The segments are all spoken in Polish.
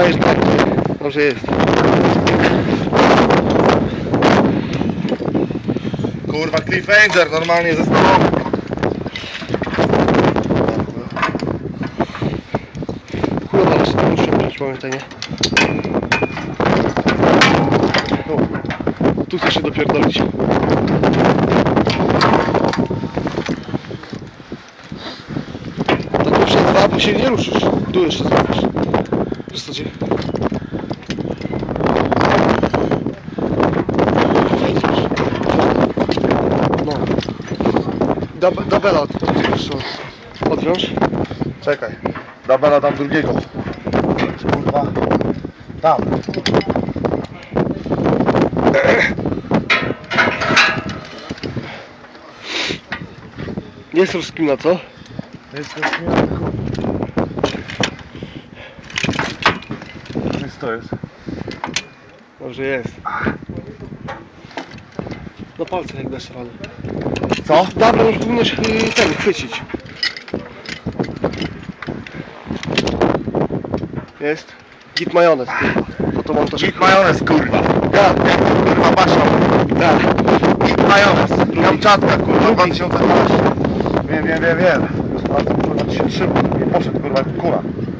dajesz tak. Dobrze jest. Kurwa, cliffhanger normalnie ze stołu. Chujowo, ale sobie muszę wziąć, pamiętaj, nie? O, tu chcesz się dopierdolić. Tak jeszcze dwa, bo się nie ruszysz. Tu jeszcze zrobisz. Co ci? No. Dab- Dabela od, od, odwiąż. Czekaj. Dobra, tam drugiego. Kurwa. Tam. Jest rozkmina, co? Jest to śmiało. Nic to jest. Może jest. No palce jak dasz radę. Co? Dobra, już powinieneś y, ten chwycić. Jest. Git majonez, kurwa. Fotomontaż. Git majonez, kurwa. Tak, Kurwa, Basio. tak. Git majonez. Kamczatka, kurwa, 2012. Wiem, wiem, wiem, wiem. Już sprawdzę, kurwa, ci się trzymał. Nie poszedł, kurwa, jak kula.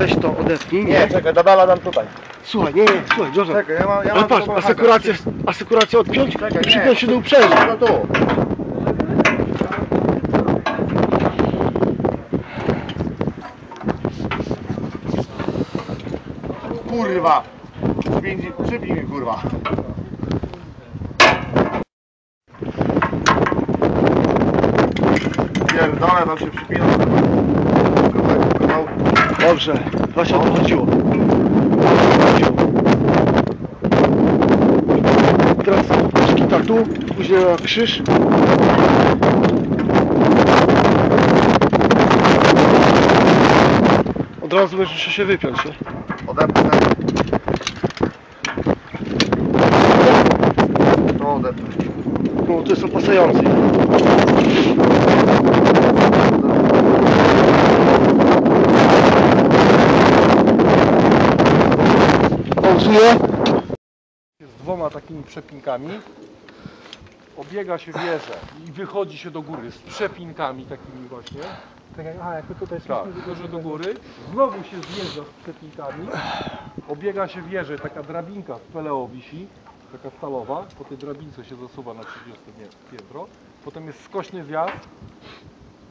weź to odepnij, nie? Czekaj, Dabala dam tutaj. Słuchaj, nie, nie, słuchaj, Jordan. Czekaj, ja mam, ja Ale mam patrz, asekurację, asekurację odpiąć, Czekaj, nie. przypiąć się do uprzęża. No tu. Kurwa. Przypnij, przypnij mnie, kurwa. Pierdolę, tam się przypina. Dobrze, właśnie o to chodziło. Teraz szkita tu, później na krzyż. Od razu będziesz się wypiąć, nie? Odepnę. To odepnę. No to jest opasający. Pauzuje. z dwoma takimi przepinkami. Obiega się wieżę i wychodzi się do góry z przepinkami takimi właśnie. A, jak to tutaj Tak, wychodzi do góry. Znowu się zjeżdża z przepinkami. Obiega się wieżę, taka drabinka z peleo wisi, taka stalowa. Po tej drabince się zasuwa na 30 nie- piętro. Potem jest skośny zjazd.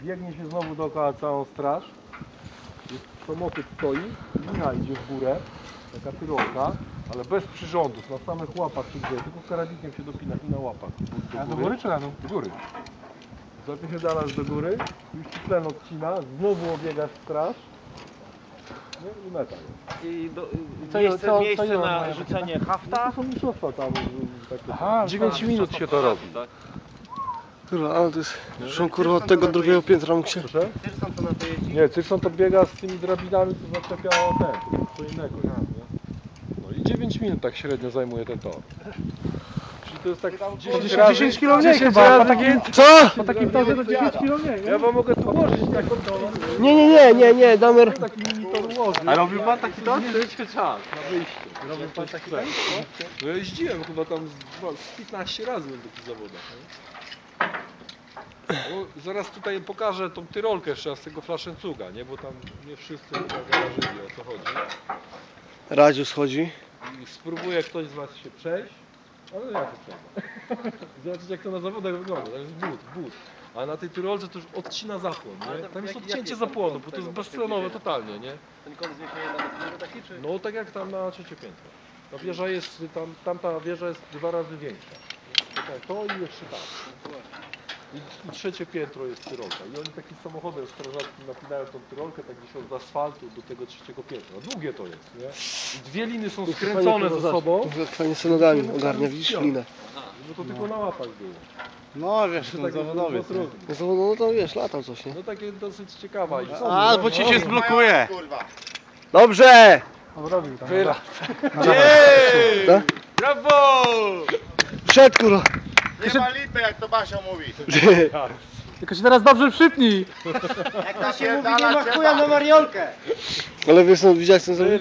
Biegnie się znowu dookoła całą straż. Jest samochód stoi, lina idzie w górę, taka tyrolka, ale bez przyrządów, na samych łapach się dzieje, tylko karabinkiem się dopina i na łapach. A do góry czy na dół? Do góry. Zapierdalasz do góry, już ci tlen odcina, znowu obiegasz straż. No i meta jest. I do, co- miejsce, co- co miejsce ile na rzucenie To hafta. są mistrzostwa tam. Takie. Aha, 9 tak. minut się to robi. Tak. Kurwa, ale to jest... Szą kurwa od tego drugiego piętra mógł się... Proszę? Tyrson to na to jeździ. Nie, Cyrson to biega z tymi drabinami, to zaczepia ten, co innego. Nie? No i 9 minut tak średnio zajmuje ten tor. Czyli to jest tak 10 10 razy, 10 kilo mniej 10 chyba, po takim-. Co? Po takim torze to 10 kilo mniej, nie? Ja wam mogę tu ułożyć taką Nie, nie, nie, nie, nie, damy... taki mini tor ułożyć. A robił pan taki tor? Troszeczkę czas na wyjście. Robił pan taki tor? No ja jeździłem chyba tam z, dwa- z 15 razy na takich zawodach. Nie? No, zaraz tutaj pokażę tą tyrolkę jeszcze z tego flaszencuga, nie? Bo tam nie wszyscy zauważyli o co chodzi. Radziu schodzi. I spróbuje ktoś z Was się przejść. Ale jak to trzeba? Zobaczyć jak to na zawodach wygląda. To jest but, but. A na tej tyrolce to już odcina zapłon, nie? Tam jest odcięcie tam zapłonu, bo to jest bezcenowe totalnie, nie? Ten kąt zniesienia na dopiero taki czy? No tak jak tam na trzecie piętro. Ta wieża jest, tam, tamta wieża jest dwa razy większa. To, to i jeszcze tak. I, I trzecie piętro jest tyrolka. I oni takim samochodem strażackim napinają tą tyrolkę tak gdzieś od asfaltu do tego trzeciego piętra. Długie to jest, nie? I dwie liny są skręcone ze sobą, Jak fajnie sobie nogami ogarnia, widzisz linę. no to tylko na łapach było. No wiesz, Tak zawodowiec. No to, no to wiesz, latał coś, nie? No takie dosyć ciekawa. I A, bo ci się zblokuje. Dobrze! Obrobił tam. Wyra. Tak? Brawo! Wszedł kurwa! Nie ma lipy, jak to Basia mówi. Tylko się teraz dobrze przypnij. Jak to się mówi, nie ma chuja na Mariolkę! Ale wiesz, no, widziałeś co zrobił?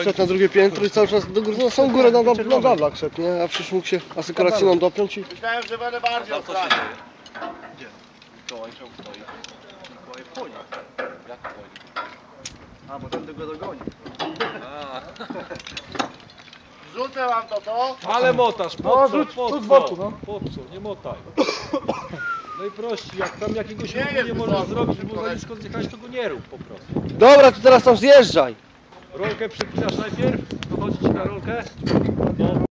Wszedł na drugie piętro i cały czas do góry, no są górę na, na, na szedł, nie? A przecież mógł się asykuracyjną dopiąć i... Myślałem, że będę bardziej. Gdzie? Mikołaj czemu stoi? Mikołaj wchodzi. Jak wchodzi? A, bo ten go dogoni. Rzucę wam to to. Ale motasz, po No, co, rzuć- po z co, no. po co, nie motaj. Najprościej, jak tam jakiegoś Nie ruchu jest nie możesz wysoko, zrobić, bo koleś. za nisko zjechałeś, to go nie rób po prostu. Dobra, to teraz tam zjeżdżaj! Rolkę przypinasz najpierw, dochodzi ci na rolkę,